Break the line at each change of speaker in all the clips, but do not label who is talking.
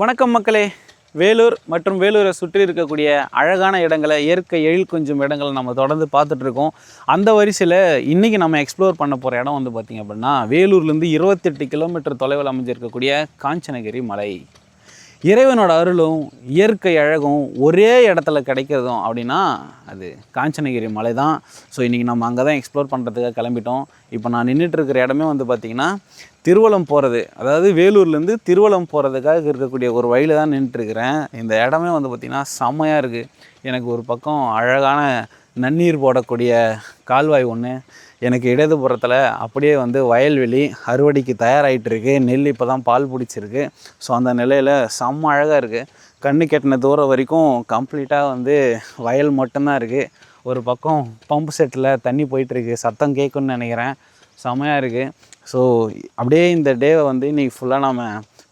வணக்கம் மக்களே. வேலூர் மற்றும் வேலூரை சுற்றி இருக்கக்கூடிய அழகான இடங்களை இயற்கை எழில் கொஞ்சம் இடங்களை நம்ம தொடர்ந்து பார்த்துட்ருக்கோம் அந்த வரிசையில் இன்றைக்கி நம்ம எக்ஸ்ப்ளோர் பண்ண போகிற இடம் வந்து பார்த்திங்க அப்படின்னா வேலூர்லேருந்து இருபத்தெட்டு கிலோமீட்டர் தொலைவில் அமைஞ்சிருக்கக்கூடிய காஞ்சனகிரி மலை. இறைவனோட அருளும் இயற்கை அழகும் ஒரே இடத்துல கிடைக்கிறதும் அப்படின்னா அது காஞ்சனகிரி மலை தான். ஸோ இன்றைக்கி நம்ம அங்கே தான் எக்ஸ்ப்ளோர் பண்ணுறதுக்காக கிளம்பிட்டோம். இப்போ நான் நின்றுட்டு இருக்கிற இடமே வந்து பார்த்திங்கன்னா திருவலம் போகிறது அதாவது வேலூர்லேருந்து திருவலம் போகிறதுக்காக இருக்கக்கூடிய ஒரு வழியில் தான் நின்றுட்டுருக்கிறேன் இந்த இடமே வந்து பார்த்திங்கன்னா செம்மையாக இருக்குது எனக்கு ஒரு பக்கம் அழகான நன்னீர் போடக்கூடிய கால்வாய் ஒன்று எனக்கு இடதுபுறத்தில் அப்படியே வந்து வயல்வெளி அறுவடைக்கு தயாராகிட்டு இருக்கு நெல் இப்போ தான் பால் பிடிச்சிருக்கு. ஸோ அந்த நிலையில் செம்ம அழகாக இருக்குது கண்ணு கெட்டின தூரம் வரைக்கும் கம்ப்ளீட்டாக வந்து வயல் மட்டும்தான் இருக்குது ஒரு பக்கம் பம்பு செட்டில் தண்ணி போயிட்டுருக்கு. சத்தம் கேட்குன்னு நினைக்கிறேன். செம்மையாக இருக்குது ஸோ அப்படியே இந்த டேவை வந்து இன்றைக்கி ஃபுல்லாக நம்ம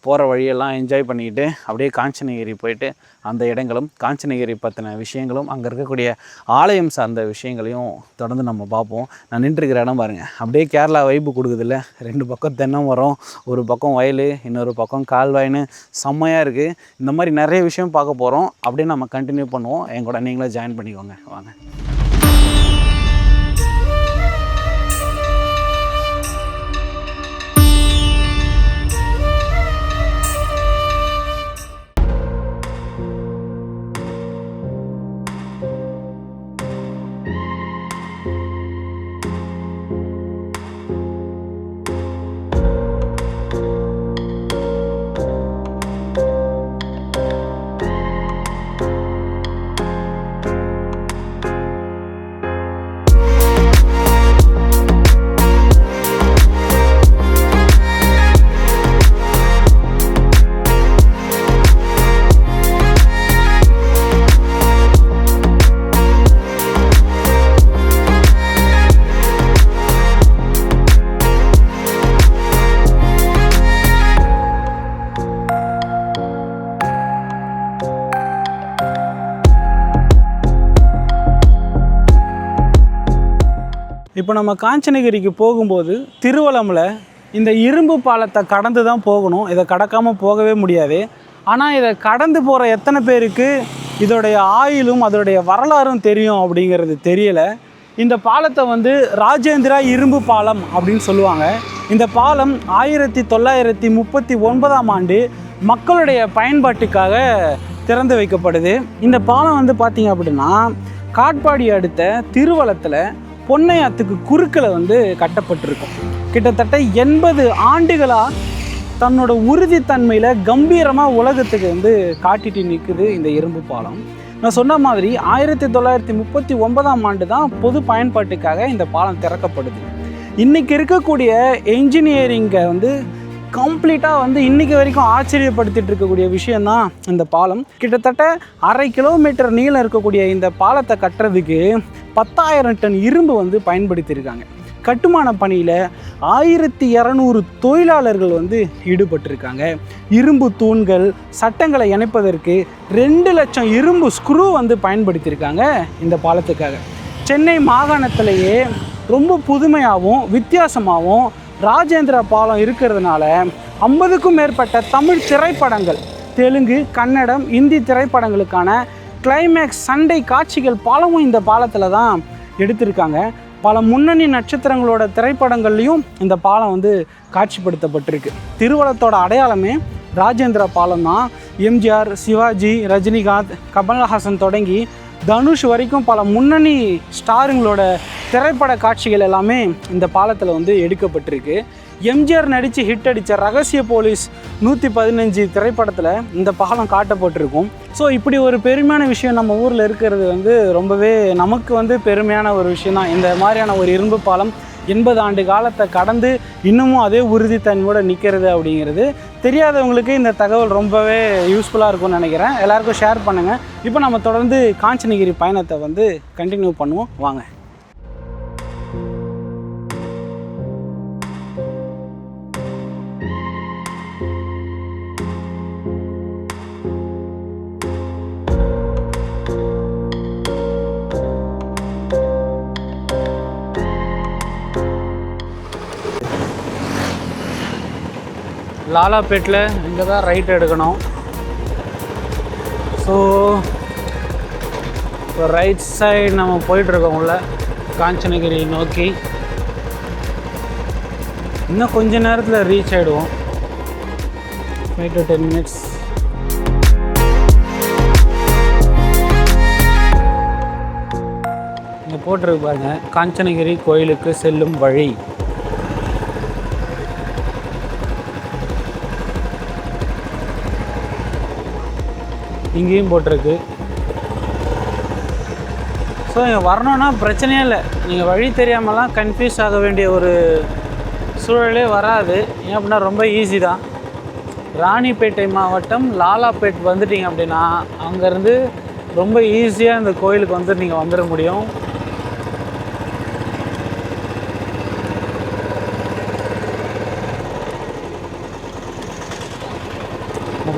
போகிற வழியெல்லாம் என்ஜாய் பண்ணிக்கிட்டு அப்படியே காஞ்சனகிரி போயிட்டு அந்த இடங்களும் காஞ்சனகிரி பற்றின விஷயங்களும் அங்கே இருக்கக்கூடிய ஆலயம் சார்ந்த விஷயங்களையும் தொடர்ந்து நம்ம பார்ப்போம். நான் நின்றுருக்கிற இடம் பாருங்கள் அப்படியே கேரளா வைப்பு கொடுக்குதுல்ல. ரெண்டு பக்கம் தென்னை மரம் ஒரு பக்கம் வயல் இன்னொரு பக்கம் கால்வாய்னு செம்மையாக இருக்குது இந்த மாதிரி நிறைய விஷயம் பார்க்க போகிறோம் அப்படியே நம்ம கண்டினியூ பண்ணுவோம். என் கூட நீங்களும் ஜாயின் பண்ணிக்கோங்க. வாங்க. இப்போ நம்ம காஞ்சனகிரிக்கு போகும்போது திருவலமில் இந்த இரும்பு பாலத்தை கடந்து தான் போகணும். இதை கடக்காமல் போகவே முடியாது. ஆனால் இதை கடந்து போகிற எத்தனை பேருக்கு இதோடைய ஆயுளும் அதோடைய வரலாறும் தெரியும் அப்படிங்கிறது தெரியலை. இந்த பாலத்தை வந்து ராஜேந்திரா இரும்பு பாலம் அப்படின்னு சொல்லுவாங்க. இந்த பாலம் ஆயிரத்தி தொள்ளாயிரத்தி முப்பத்தி ஒன்பதாம் ஆண்டு மக்களுடைய பயன்பாட்டுக்காக திறந்து வைக்கப்படுது. இந்த பாலம் வந்து பார்த்திங்க அப்படின்னா காட்பாடி அடுத்த திருவலத்தில் பொன்னையாத்துக்கு குறுக்கில் வந்து கட்டப்பட்டிருக்கும். கிட்டத்தட்ட எண்பது ஆண்டுகளாக தன்னோட உறுதித்தன்மையில் கம்பீரமாக உலகத்துக்கு வந்து காட்டிட்டு நிற்குது இந்த இரும்பு பாலம். நான் சொன்ன மாதிரி ஆயிரத்தி தொள்ளாயிரத்தி முப்பத்தி ஒன்பதாம் ஆண்டு தான் பொது பயன்பாட்டுக்காக இந்த பாலம் திறக்கப்படுது. இன்றைக்கி இருக்கக்கூடிய என்ஜினியரிங்கை வந்து கம்ப்ளீட்டாக வந்து இன்றைக்கி வரைக்கும் ஆச்சரியப்படுத்திட்டு இருக்கக்கூடிய விஷயந்தான் இந்த பாலம். கிட்டத்தட்ட அரை கிலோமீட்டர் நீளம் இருக்கக்கூடிய இந்த பாலத்தை கட்டுறதுக்கு பத்தாயிரம் டன் இரும்பு வந்து பயன்படுத்தியிருக்காங்க. கட்டுமான பணியில் ஆயிரத்தி இரநூறு தொழிலாளர்கள் வந்து ஈடுபட்டிருக்காங்க. இரும்பு தூண்கள் சட்டங்களை இணைப்பதற்கு ரெண்டு லட்சம் இரும்பு ஸ்க்ரூ வந்து பயன்படுத்தியிருக்காங்க இந்த பாலத்துக்காக. சென்னை மாகாணத்திலேயே ரொம்ப புதுமையாகவும் வித்தியாசமாகவும் ராஜேந்திர பாலம் இருக்கிறதுனால ஐம்பதுக்கும் மேற்பட்ட தமிழ் திரைப்படங்கள் தெலுங்கு கன்னடம் இந்தி திரைப்படங்களுக்கான கிளைமேக்ஸ் சண்டை காட்சிகள் பாலமும் இந்த பாலத்தில் தான் எடுத்திருக்காங்க. பல முன்னணி நட்சத்திரங்களோட திரைப்படங்கள்லையும் இந்த பாலம் வந்து காட்சிப்படுத்தப்பட்டிருக்கு. திருவளத்தோட அடையாளமே ராஜேந்திர பாலம் தான். எம்ஜிஆர் சிவாஜி ரஜினிகாந்த் கமல்ஹாசன் தொடங்கி தனுஷ் வரைக்கும் பல முன்னணி ஸ்டாருங்களோட திரைப்பட காட்சிகள் எல்லாமே இந்த பாலத்தில் வந்து எடுக்கப்பட்டிருக்கு. எம்ஜிஆர் நடித்து ஹிட் அடித்த ரகசிய போலீஸ் நூற்றி பதினஞ்சு திரைப்படத்தில் இந்த பாலம் காட்டப்பட்டிருக்கும். ஸோ இப்படி ஒரு பெருமையான விஷயம் நம்ம ஊரில் இருக்கிறது வந்து ரொம்பவே நமக்கு வந்து பெருமையான ஒரு விஷயம் தான். இந்த மாதிரியான ஒரு இரும்பு பாலம் எண்பது ஆண்டு காலத்தை கடந்து இன்னமும் அதே உறுதித்தன்மையோடு நிற்கிறது அப்படிங்கிறது. தெரியாதவங்களுக்கு இந்த தகவல் ரொம்பவே யூஸ்ஃபுல்லாக இருக்கும்னு நினைக்கிறேன். எல்லாருக்கும் ஷேர் பண்ணுங்கள் இப்போ நம்ம தொடர்ந்து காஞ்சனகிரி பயணத்தை வந்து கண்டினியூ பண்ணுவோம். வாங்க. லாலாபேட்டில் இங்கே தான் ரைட் எடுக்கணும். ஸோ இப்போ ரைட் சைடு நம்ம போயிட்டுருக்கோம் உள்ள காஞ்சனகிரி நோக்கி. இன்னும் கொஞ்ச நேரத்தில் ரீச் ஆகிடுவோம் ஃபைவ் டு டென் மினிட்ஸ் இங்கே போட்டிருக்கு பாருங்கள் காஞ்சனகிரி கோயிலுக்கு செல்லும் வழி. இங்கேயும் போட்டிருக்கு. ஸோ இங்கே வரணுன்னா பிரச்சனையே இல்லை. நீங்கள் வழி தெரியாமலாம் கன்ஃபியூஸ் ஆக வேண்டிய ஒரு சூழலே வராது. ஏன் அப்படின்னா ரொம்ப ஈஸி தான். ராணிப்பேட்டை மாவட்டம் லாலாப்பேட் வந்துட்டீங்க அப்படின்னா அங்கேருந்து ரொம்ப ஈஸியாக இந்த கோயிலுக்கு வந்து நீங்கள் வந்துட முடியும்.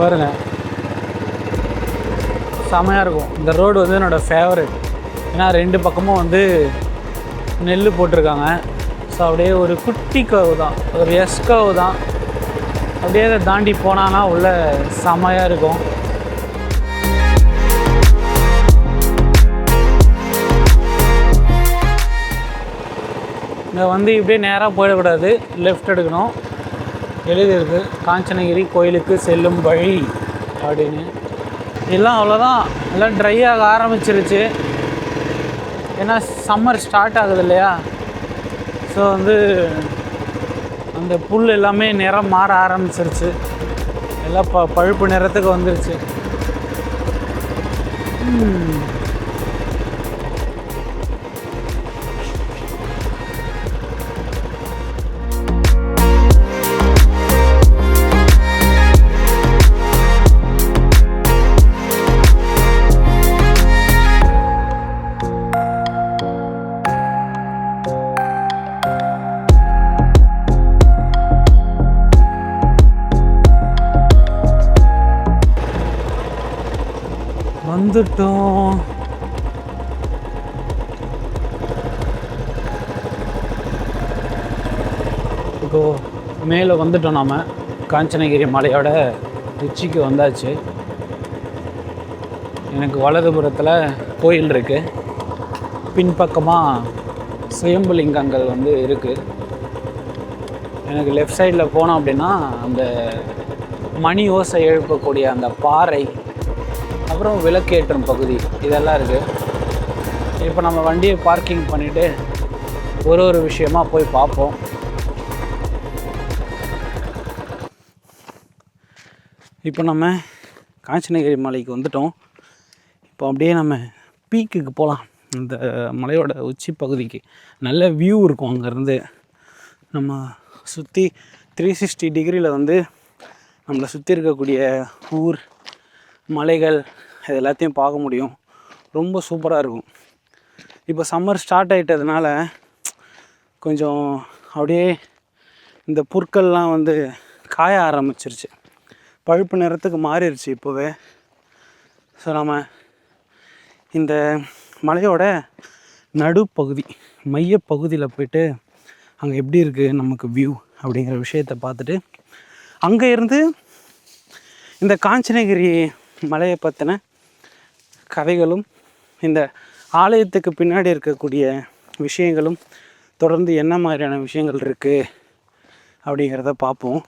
பாருங்கள் செமையாக இருக்கும். இந்த ரோடு வந்து என்னோடய ஃபேவரட் ஏன்னா ரெண்டு பக்கமும் வந்து நெல் போட்டிருக்காங்க. ஸோ அப்படியே ஒரு குட்டி கவு தான். ஒரு எஸ் கவு தான். அப்படியே அதை தாண்டி போனான்னா உள்ள செமையாக இருக்கும். இங்கே வந்து இப்படியே நேராக போயிடக்கூடாது. லெஃப்ட் எடுக்கணும். எழுதியிருக்கு. காஞ்சனகிரி கோயிலுக்கு செல்லும் வழி அப்படின்னு. எல்லாம் அவ்வளோதான் எல்லாம் ட்ரை ஆக ஆரம்பிச்சிருச்சு. ஏன்னா சம்மர் ஸ்டார்ட் ஆகுது இல்லையா? ஸோ வந்து அந்த புல் எல்லாமே நிறம் மாற ஆரம்பிச்சிருச்சு. எல்லாம் ப பழுப்பு நிறத்துக்கு வந்துருச்சு. வந்துட்டோம். இப்போ மேலே வந்துட்டோம் நாம். காஞ்சனகிரி மலையோட உச்சிக்கு வந்தாச்சு. எனக்கு வலதுபுறத்தில் கோயில் இருக்குது பின்பக்கமாக சுயம்புலிங்கங்கள் வந்து இருக்குது எனக்கு லெஃப்ட் சைடில் போனோம் அப்படின்னா அந்த மணி ஓசை எழுப்பக்கூடிய அந்த பாறை அப்புறம் விளக்கேற்றும் பகுதி. இதெல்லாம் இருக்குது இப்போ நம்ம வண்டியை பார்க்கிங் பண்ணிவிட்டு ஒரு ஒரு விஷயமா போய் பார்ப்போம். இப்போ நம்ம காஞ்சனகிரி மலைக்கு வந்துட்டோம். இப்போ அப்படியே நம்ம பீக்குக்கு போகலாம் இந்த மலையோட உச்சி பகுதிக்கு. நல்ல வியூ இருக்கும் அங்கேருந்து. நம்ம சுற்றி த்ரீ சிக்ஸ்டி டிகிரியில் வந்து நம்மளை சுற்றி இருக்கக்கூடிய ஊர் மலைகள் இது எல்லாத்தையும் பார்க்க முடியும். ரொம்ப சூப்பராக இருக்கும். இப்போ சம்மர் ஸ்டார்ட் ஆகிட்டதுனால கொஞ்சம் அப்படியே இந்த புற்கள்லாம் வந்து காய ஆரம்பிச்சிருச்சு. பழுப்பு நிறத்துக்கு மாறிடுச்சு இப்போவே. ஸோ நம்ம இந்த மலையோட நடுப்பகுதி மையப்பகுதியில் போயிட்டு அங்கே எப்படி இருக்குது நமக்கு வியூ அப்படிங்கிற விஷயத்தை பார்த்துட்டு அங்கே இருந்து இந்த காஞ்சனகிரி மலையை பற்றின கதைகளும் இந்த ஆலயத்துக்கு பின்னாடி இருக்கக்கூடிய விஷயங்களும் தொடர்ந்து என்ன மாதிரியான விஷயங்கள் இருக்குது அப்படிங்கிறத பார்ப்போம்.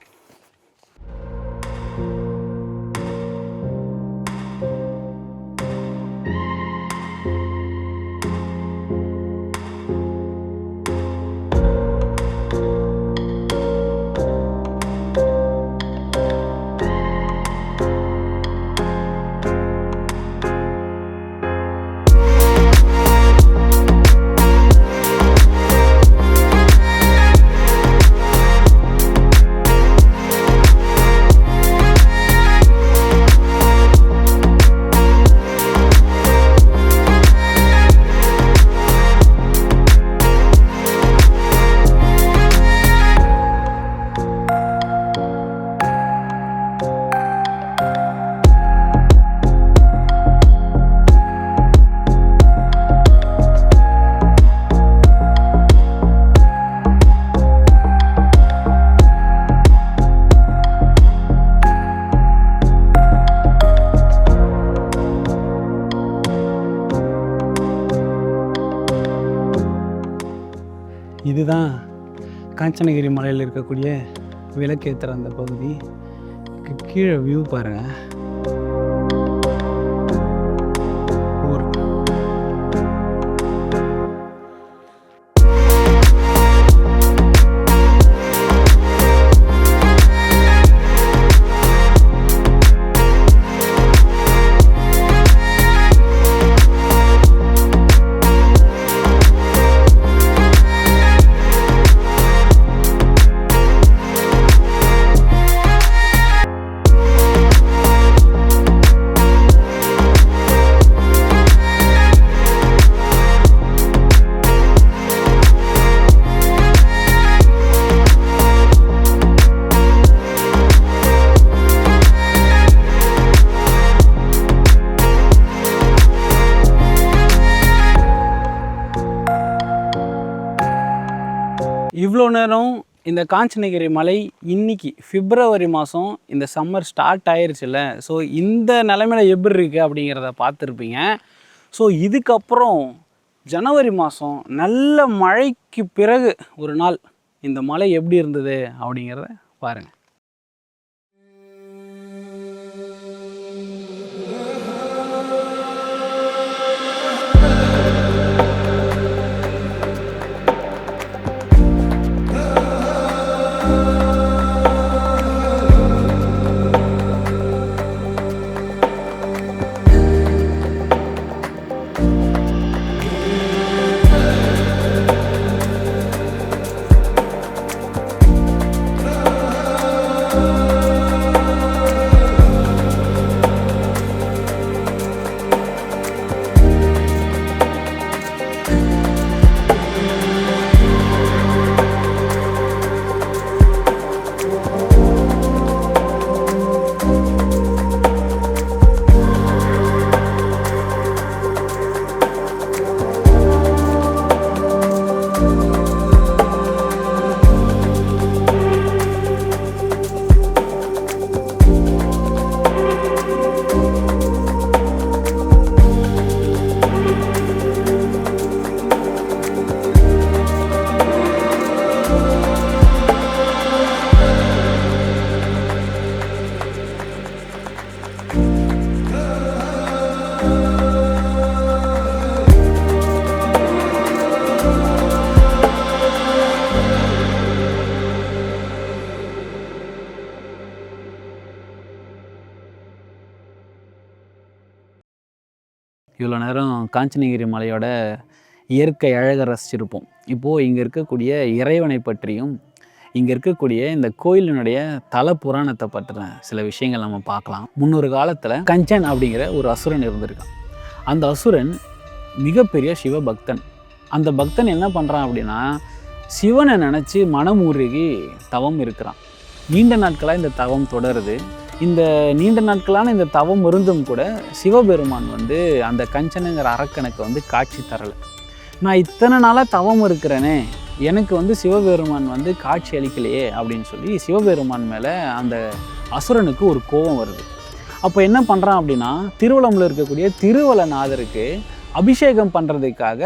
காஞ்சனகிரி மலையில் இருக்கக்கூடிய விளக்கேற்றுற அந்த பகுதி. கீழே வியூ பாருங்க. இவ்வளோ நேரம் இந்த காஞ்சனகிரி மலை இன்னைக்கு பிப்ரவரி மாதம் இந்த சம்மர் ஸ்டார்ட் ஆயிருச்சுல்ல. ஸோ இந்த நிலமையில எப்படி இருக்குது அப்படிங்கிறத பார்த்துருப்பீங்க. ஸோ இதுக்கப்புறம் ஜனவரி மாதம் நல்ல மழைக்கு பிறகு ஒரு நாள் இந்த மலை எப்படி இருந்தது அப்படிங்கிறத பாருங்கள் இவ்வளோ நேரம் காஞ்சனகிரி மலையோட இயற்கை அழகை ரசிச்சிருப்போம். இப்போது இங்கே இருக்கக்கூடிய இறைவனை பற்றியும் இங்கே இருக்கக்கூடிய இந்த கோயிலினுடைய தல புராணத்தை பற்றின சில விஷயங்கள் நம்ம பார்க்கலாம். முன்னொரு காலத்தில் கஞ்சன் அப்படிங்கிற ஒரு அசுரன் இருந்திருக்கான். அந்த அசுரன் மிகப்பெரிய சிவபக்தன். அந்த பக்தன் என்ன பண்ணுறான் அப்படின்னா சிவனை நினச்சி மனம் உருகி தவம் இருக்கிறான். நீண்ட நாட்களாக இந்த தவம் தொடருது. இந்த நீண்ட நாட்களான இந்த தவம் இருந்தும் கூட சிவபெருமான் வந்து அந்த கஞ்சனுங்கிற அரக்கனுக்கு வந்து காட்சி தரலை. நான் இத்தனை நாளாக தவம் இருக்கிறேனே எனக்கு வந்து சிவபெருமான் வந்து காட்சி அளிக்கலையே அப்படின்னு சொல்லி சிவபெருமான் மேலே அந்த அசுரனுக்கு ஒரு கோபம் வருது. அப்போ என்ன பண்ணுறான் அப்படின்னா திருவள்ளமில் இருக்கக்கூடிய திருவலநாதருக்கு அபிஷேகம் பண்ணுறதுக்காக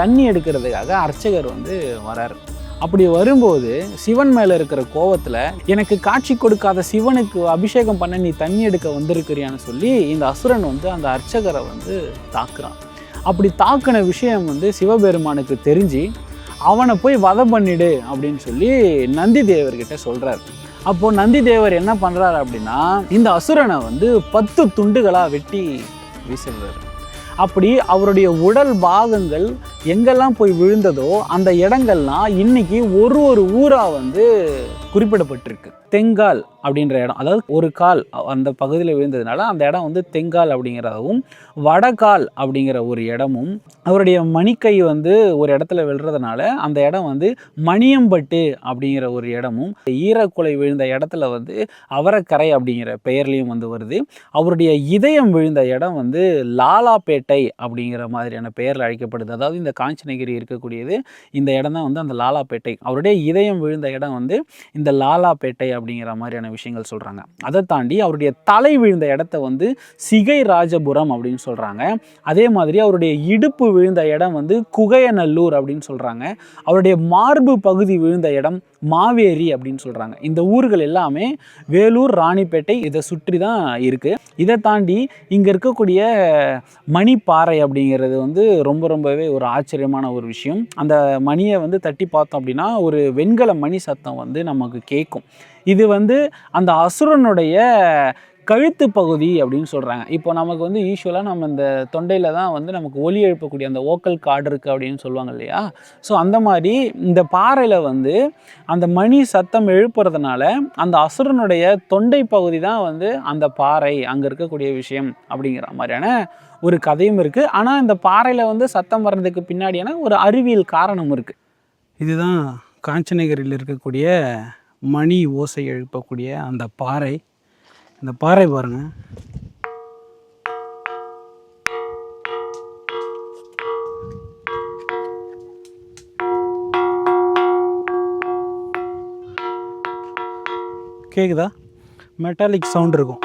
தண்ணி எடுக்கிறதுக்காக அர்ச்சகர் வந்து வரார். அப்படி வரும்போது சிவன் மேலே இருக்கிற கோவத்தில் எனக்கு காட்சி கொடுக்காத சிவனுக்கு அபிஷேகம் பண்ண நீ தண்ணி எடுக்க வந்திருக்கிறியான்னு சொல்லி இந்த அசுரன் வந்து அந்த அர்ச்சகரை வந்து தாக்குறான். அப்படி தாக்குன விஷயம் வந்து சிவபெருமானுக்கு தெரிஞ்சு அவனை போய் வதம் பண்ணிடு அப்படின்னு சொல்லி நந்தி தேவர்கிட்ட சொல்கிறார் அப்போது நந்தி தேவர் என்ன பண்ணுறாரு அப்படின்னா இந்த அசுரனை வந்து பத்து துண்டுகளாக வெட்டி வீசிடுறாரு அப்படி அவருடைய உடல் பாகங்கள் எங்கெல்லாம் போய் விழுந்ததோ அந்த இடங்கள்லாம் இன்னைக்கு ஒரு ஒரு ஊராக வந்து குறிப்பிடப்பட்டிருக்கு. தெங்கால் அப்படின்ற இடம். அதாவது ஒரு கால் அந்த பகுதியில் விழுந்ததுனால அந்த இடம் வந்து தெங்கால் அப்படிங்கிறதாகவும் வடகால் அப்படிங்கிற ஒரு இடமும் அவருடைய மணிக்கை வந்து ஒரு இடத்துல விழுறதுனால அந்த இடம் வந்து மணியம்பட்டு அப்படிங்கிற ஒரு இடமும் ஈரக்குலை விழுந்த இடத்துல வந்து அவரக்கரை அப்படிங்கிற பெயர்லையும் வந்து வருது. அவருடைய இதயம் விழுந்த இடம் வந்து லாலாப்பேட்டை அப்படிங்கிற மாதிரியான பெயரில் அழைக்கப்படுது. அதாவது இந்த காஞ்சிநகிரி இருக்கக்கூடியது இந்த இடம் தான் வந்து அந்த லாலாப்பேட்டை. அவருடைய இதயம் விழுந்த இடம் வந்து இந்த லாலாப்பேட்டை அப்படிங்கிற மாதிரியான விஷயங்கள் சொல்கிறாங்க அதை தாண்டி அவருடைய தலை விழுந்த இடத்த வந்து சிகை ராஜபுரம் அப்படின்னு சொல்கிறாங்க அதே மாதிரி அவருடைய இடுப்பு விழுந்த இடம் வந்து குகையநல்லூர் அப்படின்னு சொல்கிறாங்க அவருடைய மார்பு பகுதி விழுந்த இடம் மாவேரி அப்படின்னு சொல்கிறாங்க இந்த ஊர்கள் எல்லாமே வேலூர் ராணிப்பேட்டை இதை சுற்றி தான் இருக்குது இதை தாண்டி இங்கே இருக்கக்கூடிய மணிப்பாறை அப்படிங்கிறது வந்து ரொம்ப ரொம்பவே ஒரு ஆச்சரியமான ஒரு விஷயம். அந்த மணியை வந்து தட்டி பார்த்தோம் அப்படின்னா ஒரு வெண்கல மணி சத்தம் வந்து நமக்கு கேட்கும் இது வந்து அந்த அசுரனுடைய கழுத்து பகுதி அப்படின்னு சொல்கிறாங்க இப்போ நமக்கு வந்து யூஸ்வலாக நம்ம இந்த தொண்டையில் தான் வந்து நமக்கு ஒலி எழுப்பக்கூடிய அந்த ஓக்கல் கார்டு இருக்குது அப்படின்னு சொல்லுவாங்க இல்லையா? ஸோ அந்த மாதிரி இந்த பாறையில் வந்து அந்த மணி சத்தம் எழுப்புறதுனால அந்த அசுரனுடைய தொண்டை பகுதி தான் வந்து அந்த பாறை அங்கே இருக்கக்கூடிய விஷயம் அப்படிங்கிற மாதிரியான ஒரு கதையும் இருக்குது ஆனால் இந்த பாறையில் வந்து சத்தம் வர்றதுக்கு பின்னாடியான ஒரு அறிவியல் காரணம் இருக்குது இதுதான் காஞ்சநகரில் இருக்கக்கூடிய மணி ஓசை எழுப்பக்கூடிய அந்த பாறை இந்த பாறை பாருங்க. கேக்குதா? மெட்டாலிக் சவுண்ட் இருக்கும்.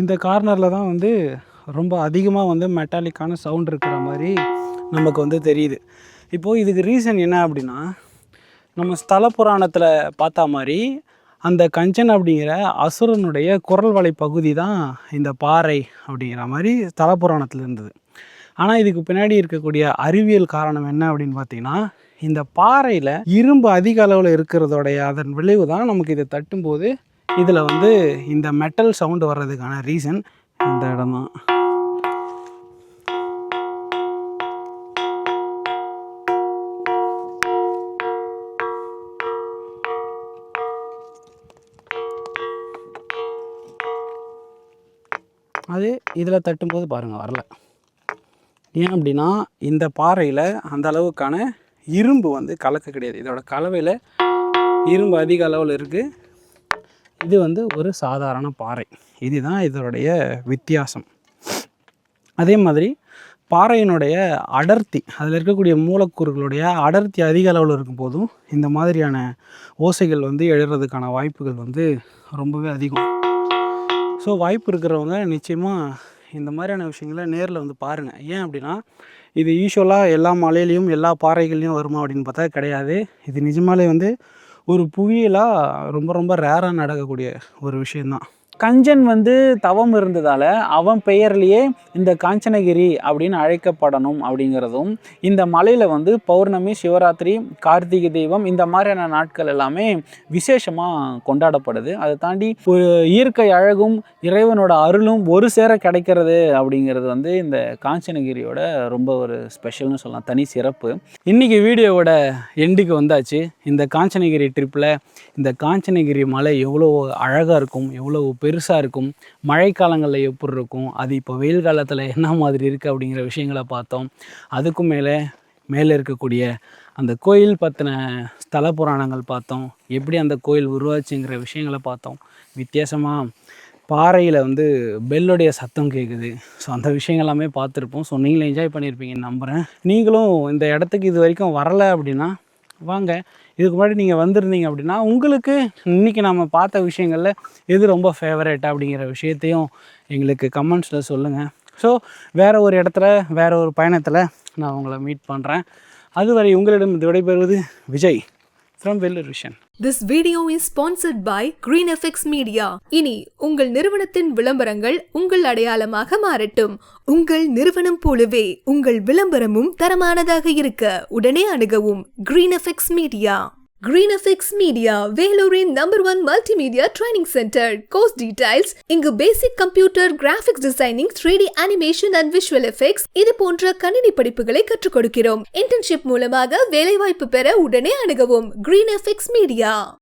இந்த கார்னரில் தான் வந்து ரொம்ப அதிகமாக வந்து மெட்டாலிக்கான சவுண்ட் இருக்கிற மாதிரி நமக்கு வந்து தெரியுது. இப்போது இதுக்கு ரீசன் என்ன அப்படின்னா நம்ம ஸ்தல புராணத்தில் பார்த்தா மாதிரி அந்த கஞ்சன் அப்படிங்கிற அசுரனுடைய குரல் வலை பகுதி தான் இந்த பாறை அப்படிங்கிற மாதிரி ஸ்தல புராணத்தில் இருந்தது. ஆனால் இதுக்கு பின்னாடி இருக்கக்கூடிய அறிவியல் காரணம் என்ன அப்படின்னு பார்த்தீங்கன்னா இந்த பாறையில் இரும்பு அதிக அளவில் இருக்கிறதோடைய அதன் விளைவு தான் நமக்கு இதை தட்டும்போது இதில் வந்து இந்த மெட்டல் சவுண்டு வர்றதுக்கான ரீசன் இந்த இடம் தான். அது இதில் தட்டும்போது பாருங்கள் வரல. ஏன் அப்படின்னா இந்த பாறையில் அந்த அளவுக்கான இரும்பு வந்து கலக்க கிடையாது. இதோட கலவையில் இரும்பு அதிக அளவில் இருக்குது இது வந்து ஒரு சாதாரண பாறை. இதுதான் இதனுடைய வித்தியாசம். அதே மாதிரி பாறையினுடைய அடர்த்தி அதில் இருக்கக்கூடிய மூலக்கூறுகளுடைய அடர்த்தி அதிக அளவில் இருக்கும் போதும் இந்த மாதிரியான ஓசைகள் வந்து எழுறதுக்கான வாய்ப்புகள் வந்து ரொம்பவே அதிகம். ஸோ வாய்ப்பு இருக்கிறவங்க நிச்சயமாக இந்த மாதிரியான விஷயங்களை நேரில் வந்து பாருங்கள் ஏன் அப்படின்னா இது யூஸ்வலாக எல்லா மலையிலையும் எல்லா பாறைகள்லையும் வருமா அப்படின்னு பார்த்தா கிடையாது. இது நிஜமாலே வந்து ஒரு புவியியலாக ரொம்ப ரொம்ப ரேராக நடக்கக்கூடிய ஒரு விஷயந்தான் கஞ்சன் வந்து தவம் இருந்ததால் அவன் பெயர்லேயே இந்த காஞ்சனகிரி அப்படின்னு அழைக்கப்படணும் அப்படிங்கிறதும் இந்த மலையில் வந்து பௌர்ணமி சிவராத்திரி கார்த்திகை தெய்வம் இந்த மாதிரியான நாட்கள் எல்லாமே விசேஷமாக கொண்டாடப்படுது. அதை தாண்டி ஒரு இயற்கை அழகும் இறைவனோட அருளும் ஒரு சேர கிடைக்கிறது அப்படிங்கிறது வந்து இந்த காஞ்சனகிரியோட ரொம்ப ஒரு ஸ்பெஷல்னு சொல்லலாம் தனி சிறப்பு. இன்றைக்கி வீடியோவோட எண்டுக்கு வந்தாச்சு. இந்த காஞ்சனகிரி ட்ரிப்பில் இந்த காஞ்சனகிரி மலை எவ்வளோ அழகாக இருக்கும் எவ்வளோ பெருசாக இருக்கும். மழைக்காலங்களில் எப்படி இருக்கும்? அது இப்போ வெயில் காலத்தில் என்ன மாதிரி இருக்குது அப்படிங்கிற விஷயங்களை பார்த்தோம். அதுக்கும் மேலே மேலே இருக்கக்கூடிய அந்த கோயில் பற்றின ஸ்தல புராணங்கள் பார்த்தோம். எப்படி அந்த கோயில் உருவாச்சுங்கிற விஷயங்களை பார்த்தோம். வித்தியாசமாக பாறையில் வந்து பெல்லுடைய சத்தம் கேட்குது ஸோ அந்த விஷயங்கள் எல்லாமே பார்த்துருப்போம். ஸோ நீங்களும் என்ஜாய் பண்ணியிருப்பீங்கன்னு நம்புகிறேன் நீங்களும் இந்த இடத்துக்கு இது வரைக்கும் வரலை அப்படின்னா வாங்க. இதுக்கு முன்னாடி நீங்கள் வந்திருந்தீங்க அப்படின்னா உங்களுக்கு இன்றைக்கி நம்ம பார்த்த விஷயங்களில் எது ரொம்ப ஃபேவரட் அப்படிங்கிற விஷயத்தையும் எங்களுக்கு கமெண்ட்ஸில் சொல்லுங்கள் ஸோ வேறு ஒரு இடத்துல வேறு ஒரு பயணத்தில் நான் உங்களை மீட் பண்ணுறேன் அதுவரை உங்களிடம் விடைபெறுவது Vijay. From Vellore this
video is sponsored by green effects media இனி உங்கள் நிறுவனத்தின் விளம்பரங்கள் உங்கள் அடையாளமாக மாறட்டும். உங்கள் நிறுவனம் போலவே உங்கள் விளம்பரமும் தரமானதாக இருக்க உடனே அணுகவும் green affects media green effects media வேலூரின் number one multimedia training centre course details இங்கு basic computer graphics designing three D animation and visual effects இது போன்ற கணினி படிப்புகளை கற்றுக் கொடுக்கிறோம். இன்டர்ன்ஷிப் மூலமாக வேலைவாய்ப்பு பெற உடனே அணுகவும். Green effects media